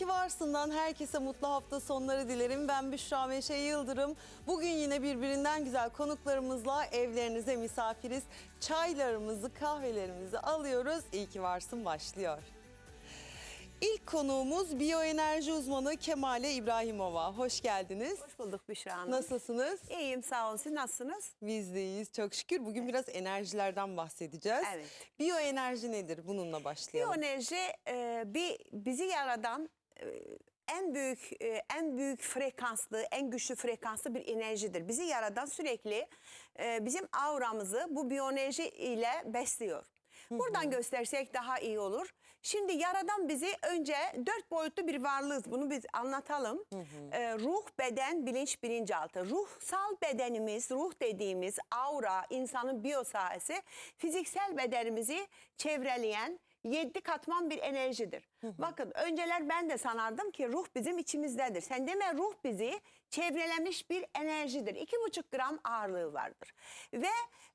ki varsından herkese mutlu hafta sonları dilerim. Ben Büşra Meşe Yıldırım. Bugün yine birbirinden güzel konuklarımızla evlerinize misafiriz. Çaylarımızı, kahvelerimizi alıyoruz. İyi ki varsın başlıyor. İlk konuğumuz biyoenerji uzmanı Kemale İbrahimova. Hoş geldiniz. Hoş bulduk Büşra Hanım. Nasılsınız? İyiyim sağ olun. Siz nasılsınız? Biz de iyiyiz çok şükür. Bugün biraz enerjilerden bahsedeceğiz. Evet. Biyoenerji nedir? Bununla başlayalım. Biyoenerji e, bir bizi yaradan en büyük e, en büyük frekanslı, en güçlü frekanslı bir enerjidir. Bizi yaradan sürekli e, bizim auramızı bu biyoenerji ile besliyor. Buradan göstersek daha iyi olur. Şimdi yaradan bizi önce dört boyutlu bir varlığız. Bunu biz anlatalım. E, ruh, beden, bilinç, bilinçaltı. Ruhsal bedenimiz, ruh dediğimiz aura, insanın biyo sahası, fiziksel bedenimizi çevreleyen yedi katman bir enerjidir. Bakın önceler ben de sanardım ki ruh bizim içimizdedir. Sen deme ruh bizi çevrelemiş bir enerjidir. İki buçuk gram ağırlığı vardır. Ve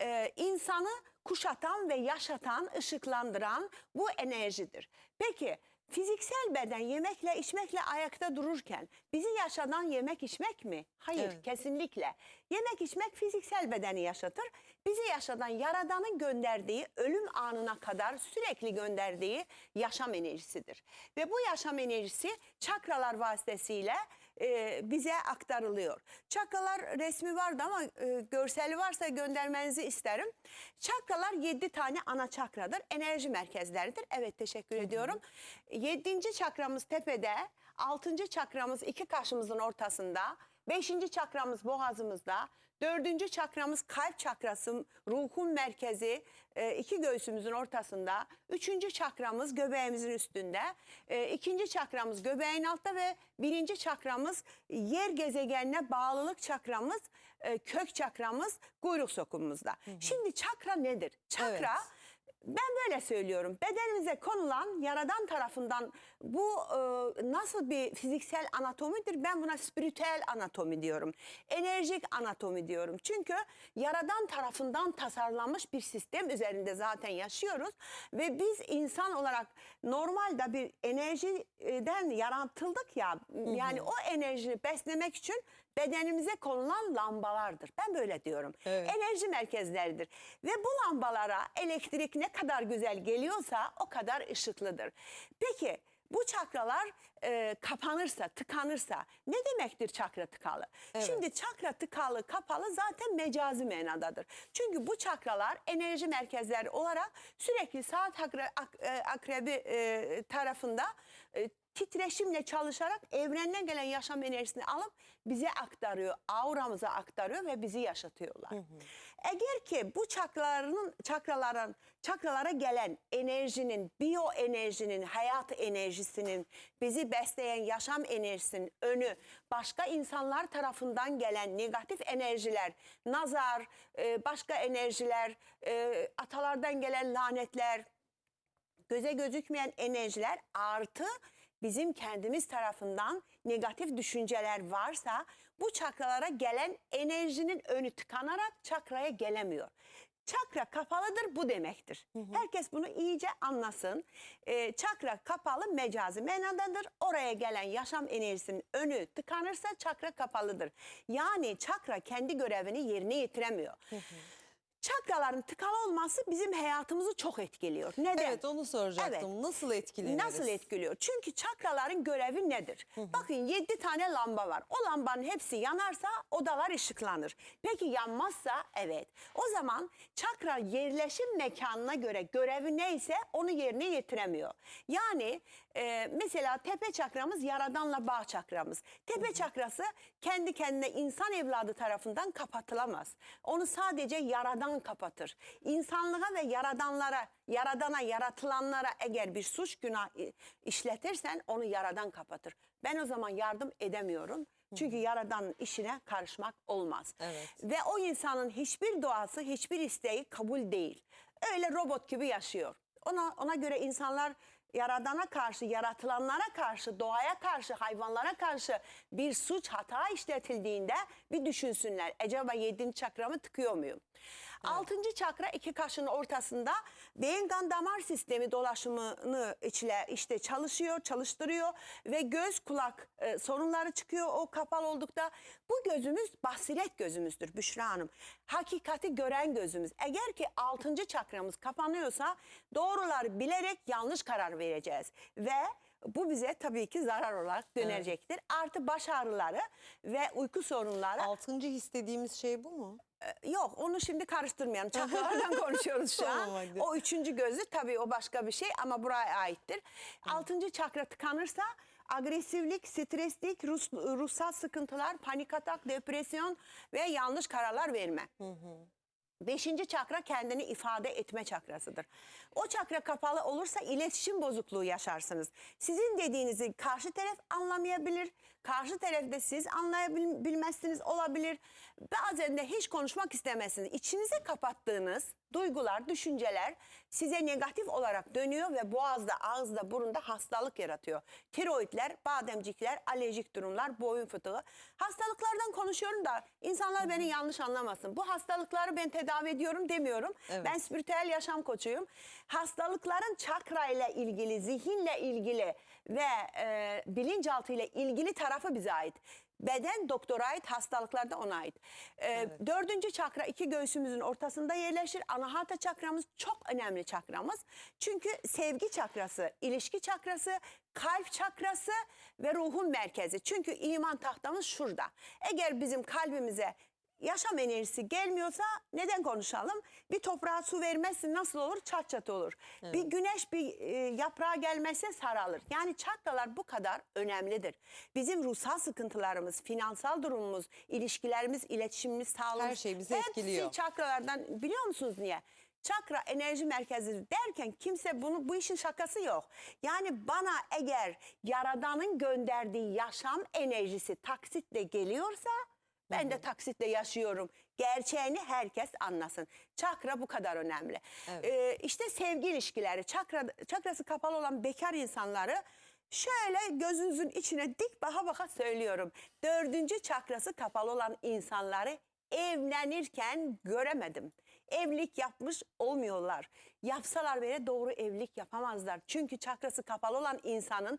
e, insanı kuşatan ve yaşatan, ışıklandıran bu enerjidir. Peki fiziksel beden yemekle içmekle ayakta dururken bizi yaşatan yemek içmek mi? Hayır Evet. kesinlikle. Yemek içmek fiziksel bedeni yaşatır. Bizi yaşatan yaradanın gönderdiği ölüm anına kadar sürekli gönderdiği yaşam enerjisidir. Ve bu yaşam enerjisi çakralar vasıtasıyla e, bize aktarılıyor. Çakralar resmi vardı ama e, görseli varsa göndermenizi isterim. Çakralar yedi tane ana çakradır. Enerji merkezleridir. Evet teşekkür ediyorum. Yedinci çakramız tepede. Altıncı çakramız iki kaşımızın ortasında. Beşinci çakramız boğazımızda. Dördüncü çakramız kalp çakrası, ruhun merkezi, e, iki göğsümüzün ortasında. Üçüncü çakramız göbeğimizin üstünde. E, ikinci çakramız göbeğin altta ve birinci çakramız yer gezegenine bağlılık çakramız, e, kök çakramız kuyruk sokumumuzda. Şimdi çakra nedir? Çakra Evet. Ben böyle söylüyorum. Bedenimize konulan yaradan tarafından bu e, nasıl bir fiziksel anatomidir? Ben buna spiritüel anatomi diyorum. Enerjik anatomi diyorum. Çünkü yaradan tarafından tasarlanmış bir sistem üzerinde zaten yaşıyoruz ve biz insan olarak normalde bir enerjiden yaratıldık ya. Yani o enerjiyi beslemek için bedenimize konulan lambalardır. Ben böyle diyorum. Evet. Enerji merkezleridir. Ve bu lambalara elektrik ne kadar güzel geliyorsa o kadar ışıklıdır. Peki bu çakralar e, kapanırsa, tıkanırsa ne demektir çakra tıkalı? Evet. Şimdi çakra tıkalı, kapalı zaten mecazi manadadır. Çünkü bu çakralar enerji merkezleri olarak sürekli saat akre, ak- e, akrebi e, tarafında e, titreşimle çalışarak evrenden gelen yaşam enerjisini alıp bize aktarıyor, auramıza aktarıyor ve bizi yaşatıyorlar. Eğer ki bu çakraların çakraların çakralara gelen enerjinin, biyo enerjinin, hayat enerjisinin, bizi besleyen yaşam enerjisinin önü başka insanlar tarafından gelen negatif enerjiler, nazar, e, başka enerjiler, e, atalardan gelen lanetler, göze gözükmeyen enerjiler artı bizim kendimiz tarafından negatif düşünceler varsa bu çakralara gelen enerjinin önü tıkanarak çakraya gelemiyor. Çakra kapalıdır bu demektir. Herkes bunu iyice anlasın. Ee, çakra kapalı mecazi menadadır. Oraya gelen yaşam enerjisinin önü tıkanırsa çakra kapalıdır. Yani çakra kendi görevini yerine getiremiyor. Çakraların tıkalı olması bizim hayatımızı çok etkiliyor. Neden? Evet onu soracaktım. Nasıl etkileniriz? Nasıl etkiliyor? Çünkü çakraların görevi nedir? Bakın 7 tane lamba var. O lambanın hepsi yanarsa odalar ışıklanır. Peki yanmazsa evet. O zaman çakra yerleşim mekanına göre görevi neyse onu yerine getiremiyor. Yani e, mesela tepe çakramız yaradanla bağ çakramız. Tepe çakrası kendi kendine insan evladı tarafından kapatılamaz. Onu sadece yaradan kapatır. İnsanlığa ve yaradanlara, yaradana, yaratılanlara eğer bir suç günah işletirsen onu yaradan kapatır. Ben o zaman yardım edemiyorum. Çünkü yaradan işine karışmak olmaz. Evet. Ve o insanın hiçbir doğası, hiçbir isteği kabul değil. Öyle robot gibi yaşıyor. Ona ona göre insanlar yaradana karşı, yaratılanlara karşı, doğaya karşı, hayvanlara karşı bir suç hata işletildiğinde bir düşünsünler. Acaba yedinci çakramı tıkıyor muyum? Altıncı çakra iki kaşın ortasında beyin kan damar sistemi dolaşımını içle işte çalışıyor, çalıştırıyor ve göz kulak e, sorunları çıkıyor o kapalı oldukta. Bu gözümüz basiret gözümüzdür Büşra Hanım. Hakikati gören gözümüz. Eğer ki altıncı çakramız kapanıyorsa doğruları bilerek yanlış karar vereceğiz ve bu bize tabii ki zarar olarak dönecektir. Artı baş ağrıları ve uyku sorunları Altıncı his dediğimiz şey bu mu? e, Yok onu şimdi karıştırmayalım. Çakralardan konuşuyoruz şu Tamam, an. hadi. O üçüncü gözü tabii o başka bir şey ama buraya aittir. Altıncı çakra tıkanırsa agresiflik, streslik, ruh, ruhsal sıkıntılar, panik atak, depresyon ve yanlış kararlar verme. Beşinci çakra kendini ifade etme çakrasıdır. O çakra kapalı olursa iletişim bozukluğu yaşarsınız. Sizin dediğinizi karşı taraf anlamayabilir. Karşı taraf da siz anlayabilmezsiniz olabilir. Bazen de hiç konuşmak istemezsiniz. İçinize kapattığınız duygular, düşünceler size negatif olarak dönüyor ve boğazda, ağızda, burunda hastalık yaratıyor. Tiroidler, bademcikler, alerjik durumlar, boyun fıtığı. Hastalıklardan konuşuyorum da insanlar beni yanlış anlamasın. Bu hastalıkları ben tedavi ediyorum demiyorum. Evet. Ben spiritüel yaşam koçuyum. Hastalıkların çakra ile ilgili, zihinle ilgili ve e, bilinçaltı ile ilgili tarafı bize ait. Beden doktora ait, hastalıklar da ona ait. E, Dördüncü çakra iki göğsümüzün ortasında yerleşir. Anahata çakramız çok önemli çakramız. Çünkü sevgi çakrası, ilişki çakrası, kalp çakrası ve ruhun merkezi. Çünkü iman tahtamız şurada. Eğer bizim kalbimize yaşam enerjisi gelmiyorsa neden konuşalım? Bir toprağa su vermezsin nasıl olur? Çat çat olur. Bir güneş bir e, yaprağa gelmezse saralır. Yani çakralar bu kadar önemlidir. Bizim ruhsal sıkıntılarımız, finansal durumumuz, ilişkilerimiz, iletişimimiz, sağlığımız Her şey bizi hepsi etkiliyor. çakralardan biliyor musunuz niye? Çakra enerji merkezi derken kimse bunu bu işin şakası yok. Yani bana eğer yaradanın gönderdiği yaşam enerjisi taksitle geliyorsa ben de taksitle yaşıyorum. Gerçeğini herkes anlasın. Çakra bu kadar önemli. Evet. Ee, işte sevgi ilişkileri, çakra, çakrası kapalı olan bekar insanları şöyle gözünüzün içine dik baka baka söylüyorum. Dördüncü çakrası kapalı olan insanları evlenirken göremedim. Evlilik yapmış olmuyorlar. Yapsalar bile doğru evlilik yapamazlar. Çünkü çakrası kapalı olan insanın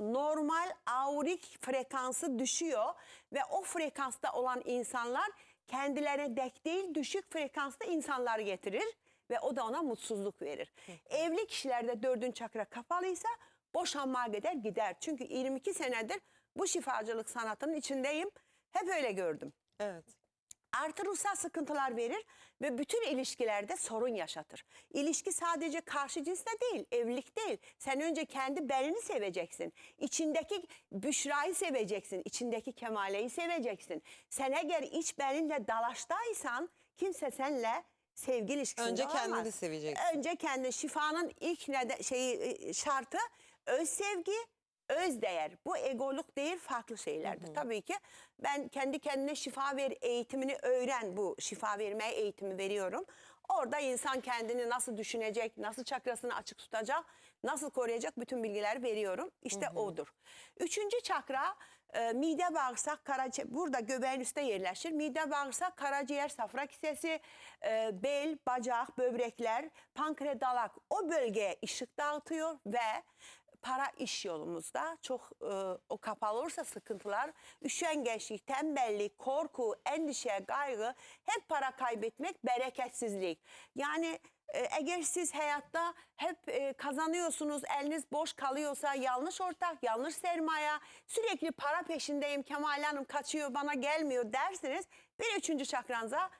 normal aurik frekansı düşüyor ve o frekansta olan insanlar kendilerine dek değil düşük frekanslı insanlar getirir ve o da ona mutsuzluk verir. Evli kişilerde dördüncü çakra kapalıysa boşanmaya gider gider. Çünkü 22 senedir bu şifacılık sanatının içindeyim. Hep öyle gördüm Evet. Artı ruhsal sıkıntılar verir ve bütün ilişkilerde sorun yaşatır. İlişki sadece karşı cinsle değil, evlilik değil. Sen önce kendi benini seveceksin. İçindeki Büşra'yı seveceksin. içindeki Kemale'yi seveceksin. Sen eğer iç beninle dalaştaysan kimse seninle sevgi ilişkisinde Önce kendini olmaz. seveceksin. Önce kendi şifanın ilk neden, şeyi, e, şartı öz sevgi, öz değer. Bu egoluk değil farklı şeylerdir. Tabii ki ben kendi kendine şifa ver eğitimini öğren bu şifa vermeye eğitimi veriyorum. Orada insan kendini nasıl düşünecek, nasıl çakrasını açık tutacak, nasıl koruyacak bütün bilgiler veriyorum. İşte odur. Üçüncü çakra e, mide bağırsak, karaciğer, burada göbeğin üstte yerleşir. Mide bağırsak, karaciğer, safra kisesi, e, bel, bacak, böbrekler, pankreas, o bölgeye ışık dağıtıyor ve para iş yolumuzda çok e, o kapalı olursa sıkıntılar, üşengeçlik, tembellik, korku, endişe, kaygı, hep para kaybetmek, bereketsizlik. Yani e, eğer siz hayatta hep e, kazanıyorsunuz, eliniz boş kalıyorsa yanlış ortak, yanlış sermaye, sürekli para peşindeyim, Kemal Hanım kaçıyor bana gelmiyor derseniz bir üçüncü çakranıza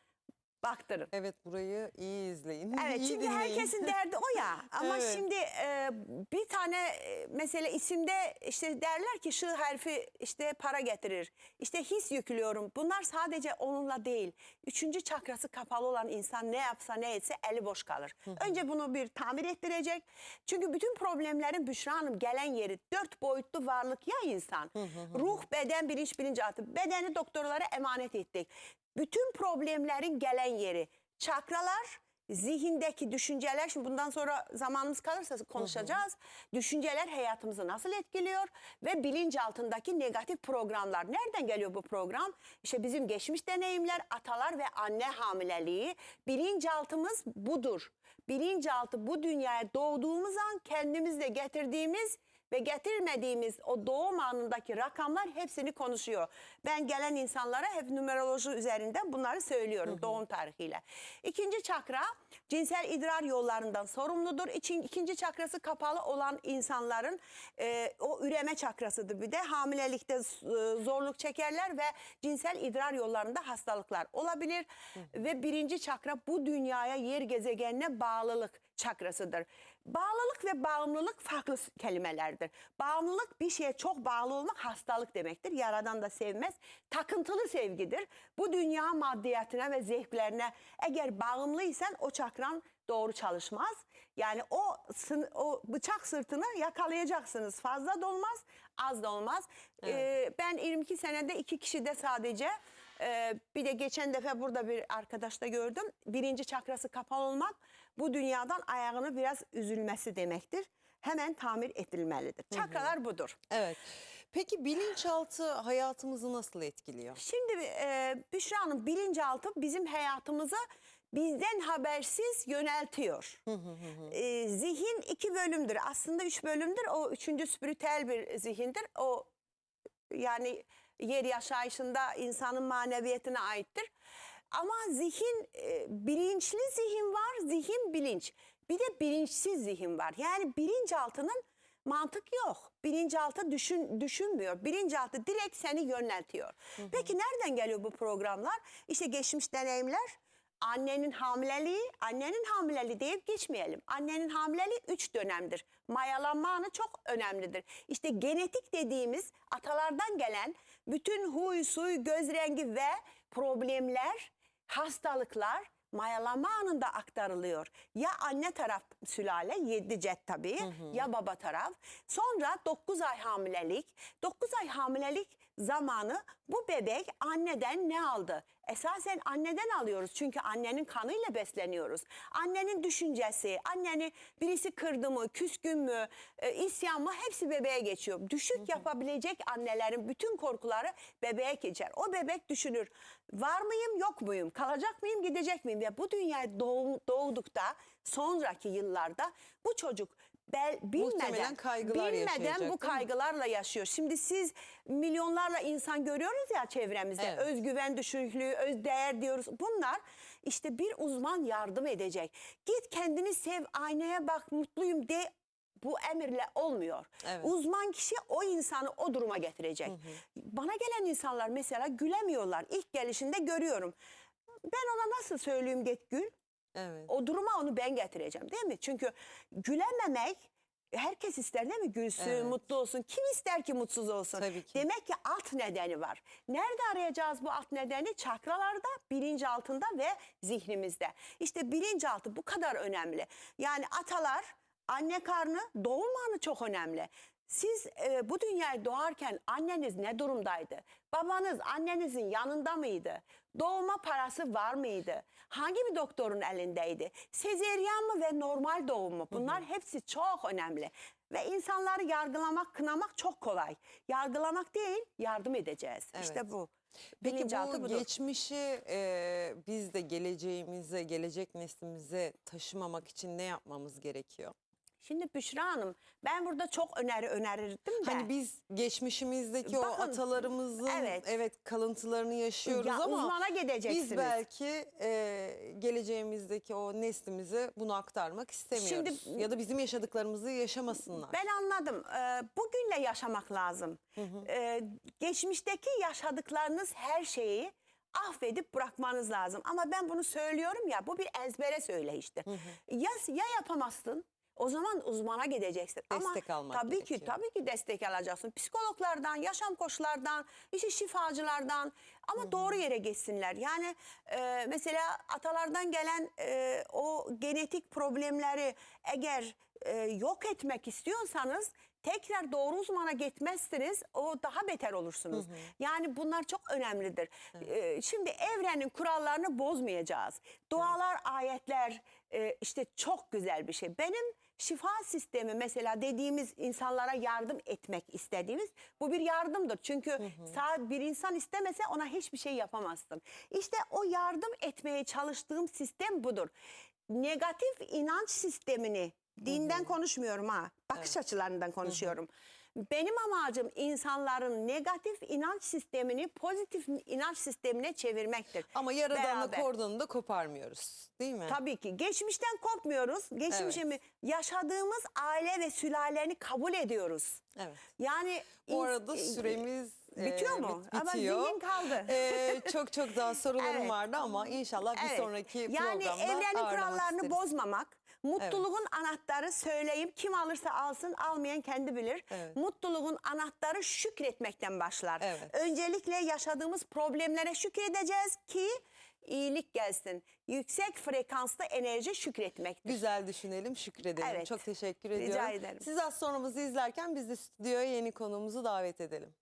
baktırın. Evet burayı iyi izleyin. Evet iyi dinleyin. herkesin derdi o ya. Ama Evet. şimdi e, bir tane e, mesela isimde işte derler ki şu harfi işte para getirir. İşte his yüklüyorum. Bunlar sadece onunla değil. Üçüncü çakrası kapalı olan insan ne yapsa ne etse eli boş kalır. Önce bunu bir tamir ettirecek. Çünkü bütün problemlerin Büşra Hanım gelen yeri dört boyutlu varlık ya insan. Ruh, beden, bilinç, bilinçaltı. Bedeni doktorlara emanet ettik. Bütün problemlerin gelen yeri çakralar, zihindeki düşünceler şimdi bundan sonra zamanımız kalırsa konuşacağız. Düşünceler hayatımızı nasıl etkiliyor ve bilinç altındaki negatif programlar. Nereden geliyor bu program? İşte bizim geçmiş deneyimler, atalar ve anne hamileliği. Bilinçaltımız budur. Bilinçaltı bu dünyaya doğduğumuz an kendimizle getirdiğimiz ve getirmediğimiz o doğum anındaki rakamlar hepsini konuşuyor. Ben gelen insanlara hep numeroloji üzerinden bunları söylüyorum doğum tarihiyle. İkinci çakra cinsel idrar yollarından sorumludur. İçin, ikinci çakrası kapalı olan insanların e, o üreme çakrasıdır. Bir de hamilelikte e, zorluk çekerler ve cinsel idrar yollarında hastalıklar olabilir. Ve birinci çakra bu dünyaya yer gezegenine bağlılık çakrasıdır. Bağlılık ve bağımlılık farklı kelimelerdir. Bağımlılık bir şeye çok bağlı olmak hastalık demektir. Yaradan da sevmez. Takıntılı sevgidir. Bu dünya maddiyatına ve zevklerine eğer bağımlıysan o çakran doğru çalışmaz. Yani o o bıçak sırtını yakalayacaksınız. Fazla da olmaz, az da olmaz. Ee, ben 22 senede iki kişide sadece ee, bir de geçen defa burada bir arkadaşta gördüm. Birinci çakrası kapalı olmak bu dünyadan ayağını biraz üzülmesi demektir. Hemen tamir edilmelidir. Çakralar budur. Evet. Peki bilinçaltı hayatımızı nasıl etkiliyor? Şimdi e, Büşra Hanım bilinçaltı bizim hayatımızı bizden habersiz yöneltiyor. E, zihin iki bölümdür. Aslında üç bölümdür. O üçüncü spiritüel bir zihindir. O yani yer yaşayışında insanın maneviyetine aittir. Ama zihin e, bilinçli zihin var, zihin bilinç. Bir de bilinçsiz zihin var. Yani bilinçaltının mantık yok. Bilinçaltı düşün, düşünmüyor. Bilinçaltı direkt seni yöneltiyor. Peki nereden geliyor bu programlar? İşte geçmiş deneyimler, Annenin hamileliği, annenin hamileliği deyip geçmeyelim. Annenin hamileliği üç dönemdir. Mayalanma anı çok önemlidir. İşte genetik dediğimiz atalardan gelen bütün huy, suy, göz rengi ve problemler, hastalıklar mayalanma anında aktarılıyor. Ya anne taraf sülale, yedi cet tabii, ya baba taraf. Sonra 9 ay hamilelik. 9 ay hamilelik zamanı bu bebek anneden ne aldı? Esasen anneden alıyoruz çünkü annenin kanıyla besleniyoruz. Annenin düşüncesi, anneni birisi kırdı mı, küskün mü, e, isyan mı hepsi bebeğe geçiyor. Düşük yapabilecek annelerin bütün korkuları bebeğe geçer. O bebek düşünür var mıyım yok muyum, kalacak mıyım gidecek miyim? Ve bu dünyaya doğ- doğdukta sonraki yıllarda bu çocuk bel, bilmeden, kaygılar bilmeden bu kaygılarla yaşıyor. Şimdi siz milyonlarla insan görüyoruz ya çevremizde. Evet. Özgüven düşüklüğü, öz değer diyoruz. Bunlar işte bir uzman yardım edecek. Git kendini sev, aynaya bak, mutluyum de bu emirle olmuyor. Evet. Uzman kişi o insanı o duruma getirecek. Bana gelen insanlar mesela gülemiyorlar. İlk gelişinde görüyorum. Ben ona nasıl söyleyeyim git gül? Evet. O duruma onu ben getireceğim değil mi? Çünkü gülememek herkes ister değil mi? Gülsün, Evet. mutlu olsun. Kim ister ki mutsuz olsun? Tabii ki. Demek ki alt nedeni var. Nerede arayacağız bu alt nedeni? Çakralarda, bilinçaltında ve zihnimizde. İşte bilinçaltı bu kadar önemli. Yani atalar, anne karnı, doğum anı çok önemli. Siz e, bu dünyaya doğarken anneniz ne durumdaydı? Babanız annenizin yanında mıydı? Doğuma parası var mıydı? Hangi bir doktorun elindeydi? Sezeryan mı ve normal doğum mu? Bunlar hepsi çok önemli. Ve insanları yargılamak, kınamak çok kolay. Yargılamak değil, yardım edeceğiz. Evet. İşte bu. Peki Bilinçaltı bu budur. geçmişi e, biz de geleceğimize, gelecek neslimize taşımamak için ne yapmamız gerekiyor? Şimdi Büşra Hanım, ben burada çok öneri önerirdim de. Hani biz geçmişimizdeki o Bakın, atalarımızın evet. evet. kalıntılarını yaşıyoruz Ya ama uzmana gideceksiniz. biz belki e, geleceğimizi o neslimize bunu aktarmak istemiyoruz. Şimdi- ya da bizim yaşadıklarımızı yaşamasınlar. Ben anladım. Ee, bugünle yaşamak lazım. Ee, geçmişteki yaşadıklarınız her şeyi affedip bırakmanız lazım. Ama ben bunu söylüyorum ya bu bir ezbere söyleyiştir. Ya, ya yapamazsın o zaman uzmana gideceksin. Destek Ama almak tabii ki gerekiyor. tabii ki destek alacaksın. Psikologlardan, yaşam koçlardan, işte şifacılardan ama doğru yere geçsinler. Yani e, mesela atalardan gelen e, o genetik problemleri eğer e, yok etmek istiyorsanız tekrar doğru uzmana gitmezsiniz o daha beter olursunuz. Yani bunlar çok önemlidir. Ee, şimdi evrenin kurallarını bozmayacağız. Dualar, ayetler e, işte çok güzel bir şey. Benim şifa sistemi mesela dediğimiz insanlara yardım etmek istediğimiz bu bir yardımdır. Çünkü sadece bir insan istemese ona hiçbir şey yapamazsın. İşte o yardım etmeye çalıştığım sistem budur. Negatif inanç sistemini dinden konuşmuyorum ha. Bakış açılarından konuşuyorum. Benim amacım insanların negatif inanç sistemini pozitif inanç sistemine çevirmektir. Ama yaradanla Beraber. kordonu da koparmıyoruz. Değil mi? Tabii ki. Geçmişten kopmuyoruz. Geçmişimi yaşadığımız aile ve sülaleni kabul ediyoruz. Evet. Yani Bu arada süremiz Bitiyor e, mu? bit- Ama bitiyor. zihin kaldı. E, çok çok daha sorularım Evet. vardı ama inşallah bir Evet. sonraki yani programda evrenin ağırlamak kurallarını isteriz. bozmamak, mutluluğun anahtarı söyleyeyim. Kim alırsa alsın, almayan kendi bilir. Evet. Mutluluğun anahtarı şükretmekten başlar. Evet. Öncelikle yaşadığımız problemlere şükredeceğiz ki iyilik gelsin. Yüksek frekanslı enerji şükretmektir. Güzel düşünelim, şükredelim. Evet. Çok teşekkür Rica ediyorum. ederim. Siz az sonra bizi izlerken biz de stüdyoya yeni konuğumuzu davet edelim.